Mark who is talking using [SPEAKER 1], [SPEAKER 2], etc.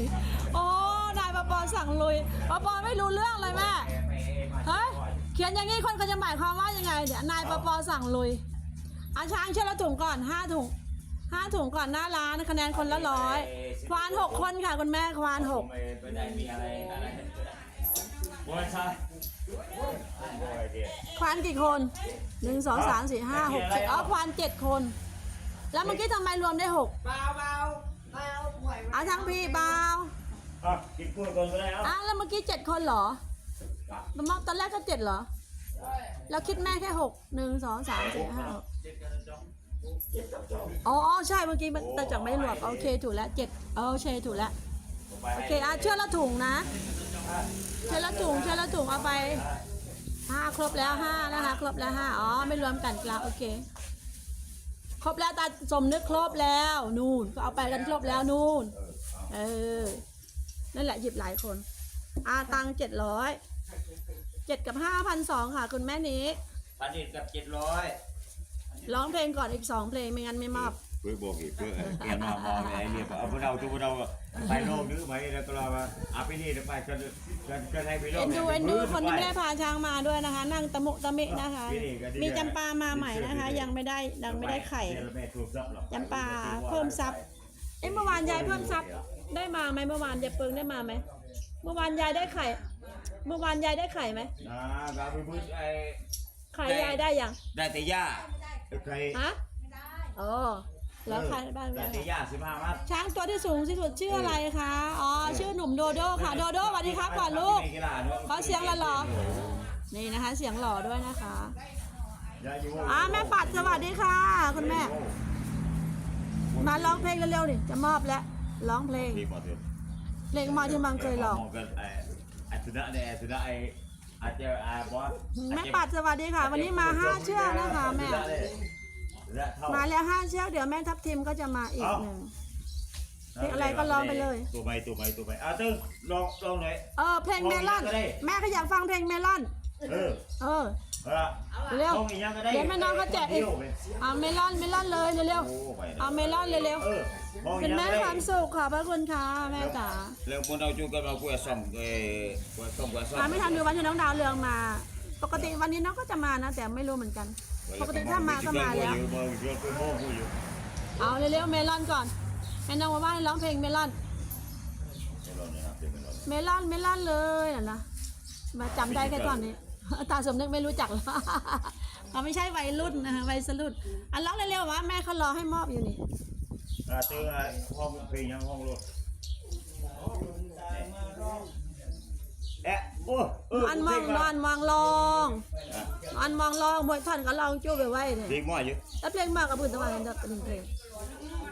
[SPEAKER 1] ยโอ้นายปปสั่งลุยปปไม่รู้เรื่องเลยแม่เฮ้ยเขียนอย่างนี้คนก็จะหมายความว่ายังไงเนี่ยนายปปสั่งลุยอาช้างเชื่อละถุงก่อนห้าถุงห้าถุงก่อนหน้าร้านคะแนนคนละร้อยควานหกคนค่ะคุณแม่ควานหกควานกี่คนหนึ่งสองสามสี่ห้าหกเจ็ดอ๋อควานเจ็ดคน แล้วเมื่อกี้ทำไมรวมได้หก
[SPEAKER 2] เบาเบา เบาป่วย
[SPEAKER 1] เอาทั้งพี่เบา
[SPEAKER 3] อะกินกล้วยก่อนก็ได้เอ้า
[SPEAKER 1] อ้าวแล้วเมื่อกี้เจ็ดคนเหรอมอบตอนแรกก็เจ็ดเหรอแล้วคิดแม่แค่หกหนึ่งสองสามสี่ห้าหกอ๋ออ๋อใช่เมื่อกี้มันแต่จากไม่รวมโอเคถูกแล้วเจ็ดโอเคถูกแล้วโอเคอะเชื่อละถุงนะเชื่อละถุงเชื่อละถุงเอาไปห้าครบแล้วห้านะคะครบแล้วห้าอ๋อไม่รวมกันกลางโอเค ครบแล้วตาสมนึกครบแล้วนู่นก็เอาไปกันครบแล้วนู่น เออ นั่นแหละหยิบหลายคน อาตังเจ็ดร้อยเจ็ดกับห้าพันสองค่ะ คุณแม่นี้
[SPEAKER 3] พันเอ็ดกับเจ็ดร้อย
[SPEAKER 1] ร้องเพลงก่อนอีกสองเพลงไม่งั้นไม่มอบ
[SPEAKER 3] เพื่อบอกอีกเพื่อเตรียมมาบอกไอ้เรียบเอาพวกเราทุกเราไปโลกนึกไปแล้วก็เราเอาไปนี่ไปจนจนจนให้ไปโลก
[SPEAKER 1] เอ็นดูเอ็นดูคนที่ไม่ได้พาช้างมาด้วยนะคะ นั่งตะมุตะมินะคะ มีจำปามาใหม่นะคะ ยังไม่ได้ยังไม่ได้ไข่จำปาเพิ่มซับเอ้เมื่อวานยายเพิ่มซับได้มาไหมเมื่อวานยายเปิงได้มาไหมเมื่อวานยายได้ไข่ เมื่อวานยายได้ไข่ไหม
[SPEAKER 3] อ่าบาบูบุไอ้
[SPEAKER 1] ไข่ยายได้ยัง
[SPEAKER 3] ได้แต่ย่าใคร
[SPEAKER 1] ฮะอ๋อ แล้วไข่บ้าน
[SPEAKER 3] ได้
[SPEAKER 1] ยาย
[SPEAKER 3] แต่ย่าสิบห้ามัด
[SPEAKER 1] ช้างตัวที่สูงที่สุดชื่ออะไรคะ อ๋อ ชื่อหนุ่มโดโดค่ะ โดโดสวัสดีครับก่อนลูก ขอเสียงหล่อๆ นี่นะคะ เสียงหล่อด้วยนะคะ อ่าแม่ปัดสวัสดีค่ะ คุณแม่ มาร้องเพลงเร็วๆดิจะมอบแล้วร้องเพลง
[SPEAKER 3] ดีหมดเลย
[SPEAKER 1] เพลงมาที่มังเคยร้อง
[SPEAKER 3] กันไอ้ไอ้สุนัขเนี่ยไอ้สุนัขไอ้อาจจะไอ้บอส
[SPEAKER 1] แม่ปัดสวัสดีค่ะ วันนี้มาห้าเชือกนะคะแม่ มาแล้วห้าเชือกเดี๋ยวแม่ทับทิมก็จะมาอีกหนึ่ง เพลงอะไรก็ร้องไปเลย
[SPEAKER 3] ตัวไปตัวไปตัวไปอะตึ้งลองลองหน่อย
[SPEAKER 1] เออเพลงเมลอนแม่ก็อยากฟังเพลงเมลอน
[SPEAKER 3] เออ
[SPEAKER 1] เออ
[SPEAKER 3] เอาละ
[SPEAKER 1] เร็ว
[SPEAKER 3] ลองอีกยังก็ได้
[SPEAKER 1] เดี๋ยวแม่น้องเขาแจกอีกเอาเมลอนเมลอนเลยเร็ว
[SPEAKER 3] โอ้ไป
[SPEAKER 1] ๆเอาเมลอนเร็ว
[SPEAKER 3] เออลอง
[SPEAKER 1] ๆ
[SPEAKER 3] อี
[SPEAKER 1] เป็
[SPEAKER 3] ก
[SPEAKER 1] น
[SPEAKER 3] ยัง
[SPEAKER 1] แม่
[SPEAKER 3] ก็ได้
[SPEAKER 1] ความสุขขอบพระคุณค่ะแม่จ๋า
[SPEAKER 3] แล้วคนเอาจูกันเอากล้วยส่องเอ้กล้วยส่องกล้วยส่อง
[SPEAKER 1] มาไม่ทันดูวันที่น้องดาวเรืองมา ปกติวันนี้น้องก็จะมานะ แต่ไม่รู้เหมือนกัน ปกติถ้ามาก็มาแล้วเอาเร็วๆเมลอนก่อนแม่น้องมาว่าให้ร้องเพลงเมลอน เมลอนเมลอนเลยน่ะนะมาจำได้แค่ตอนนี้ตาสมนึกไม่รู้จักแล้วเขาไม่ใช่วัยรุ่นนะคะวัยสรุ่นอันร้องเร็วๆวะแม่เขารอให้มอบอยู่นี่
[SPEAKER 3] อะตึ้งอะห้องเพลงยังห้องรถเอ๊ะโอ้เอั
[SPEAKER 1] นมองนอนมองลอง อันมองลองมวยท่อนก็ลองจู้ไปไว้เนี่ย
[SPEAKER 3] เพลงมั่วอยู่
[SPEAKER 1] แล้วเพลงมากกับพื้นตะวันกันจะเป็นเพลง